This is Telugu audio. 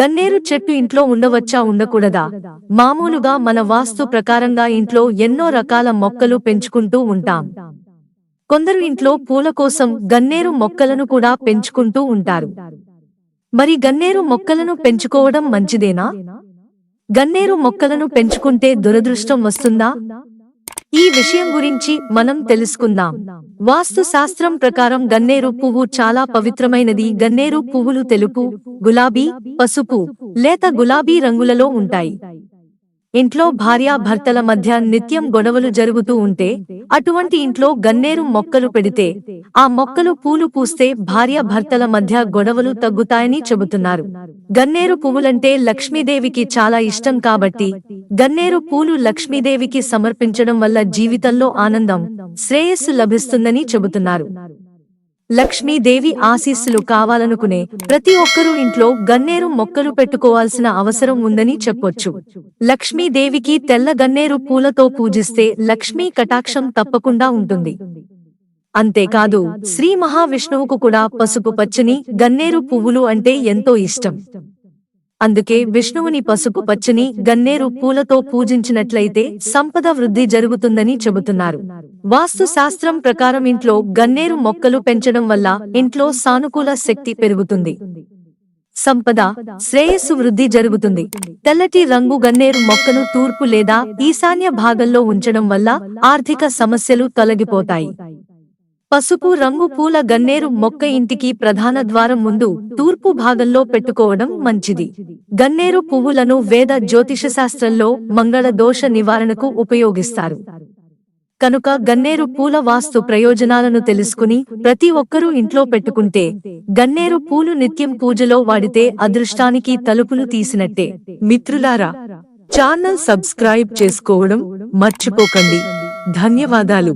గన్నేరు చెట్టు ఇంట్లో ఉండవచ్చా ఉండకూడదా? మామూలుగా మన వాస్తు ప్రకారంగా ఇంట్లో ఎన్నో రకాల మొక్కలు పెంచుకుంటూ ఉంటాం. కొందరు ఇంట్లో పూల కోసం గన్నేరు మొక్కలను కూడా పెంచుకుంటూ ఉంటారు. మరి గన్నేరు మొక్కలను పెంచుకోవడం మంచిదేనా? గన్నేరు మొక్కలను పెంచుకుంటే దురదృష్టం వస్తుందా? ఈ విషయం గురించి మనం తెలుసుకుందాం. వాస్తు శాస్త్రం ప్రకారం గన్నేరు పువ్వు చాలా పవిత్రమైనది. గన్నేరు పువ్వులు తెలుపు గులాబీ పసుపు లేత గులాబీ రంగులలో ఉంటాయి. ఇంట్లో భార్యాభర్తల మధ్య నిత్యం గొడవలు జరుగుతూ ఉంటే అటువంటి ఇంట్లో గన్నేరు మొక్కలు పెడితే ఆ మొక్కలు పూలు పూస్తే భార్యాభర్తల మధ్య గొడవలు తగ్గుతాయని చెబుతున్నారు. గన్నేరు పువ్వులంటే లక్ష్మీదేవికి చాలా ఇష్టం కాబట్టి గన్నేరు పూలు లక్ష్మీదేవికి సమర్పించడం వల్ల జీవితంలో ఆనందం శ్రేయస్సు లభిస్తుందని చెబుతున్నారు. లక్ష్మీదేవి ఆశీస్సులు కావాలనుకునే ప్రతి ఒక్కరూ ఇంట్లో గన్నేరు మొక్కలు పెట్టుకోవాల్సిన అవసరం ఉందని చెప్పొచ్చు. లక్ష్మీదేవికి తెల్ల గన్నేరు పూలతో పూజిస్తే లక్ష్మీ కటాక్షం తప్పకుండా ఉంటుంది. అంతేకాదు శ్రీ మహావిష్ణువుకు కూడా పసుపు పచ్చని గన్నేరు పువ్వులు అంటే ఎంతో ఇష్టం. అందుకే విష్ణువుని పసుపు పచ్చని గన్నేరు పూలతో పూజించినట్లయితే సంపద వృద్ధి జరుగుతుందని చెబుతున్నారు. వాస్తు శాస్త్రం ప్రకారం ఇంట్లో గన్నేరు మొక్కలు పెంచడం వల్ల ఇంట్లో సానుకూల శక్తి పెరుగుతుంది. సంపద శ్రేయస్సు వృద్ధి జరుగుతుంది. తెల్లటి రంగు గన్నేరు మొక్కను తూర్పు లేదా ఈశాన్య భాగంలో ఉంచడం వల్ల ఆర్థిక సమస్యలు తొలగిపోతాయి. పసుపు రంగు పూల గన్నేరు మొక్క ఇంటికి ప్రధాన ద్వారం ముందు తూర్పు భాగంలో పెట్టుకోవడం మంచిది. గన్నేరు పువ్వులను వేద జ్యోతిష శాస్త్రంలో మంగళ దోష నివారణకు ఉపయోగిస్తారు. కనుక గన్నేరు పూల వాస్తు ప్రయోజనాలను తెలుసుకుని ప్రతి ఒక్కరూ ఇంట్లో పెట్టుకుంటే గన్నేరు పూలు నిత్యం పూజలో వాడితే అదృష్టానికి తలుపులు తీసినట్టే. మిత్రులారా ఛానల్ సబ్స్క్రైబ్ చేసుకోవడం మర్చిపోకండి. ధన్యవాదాలు.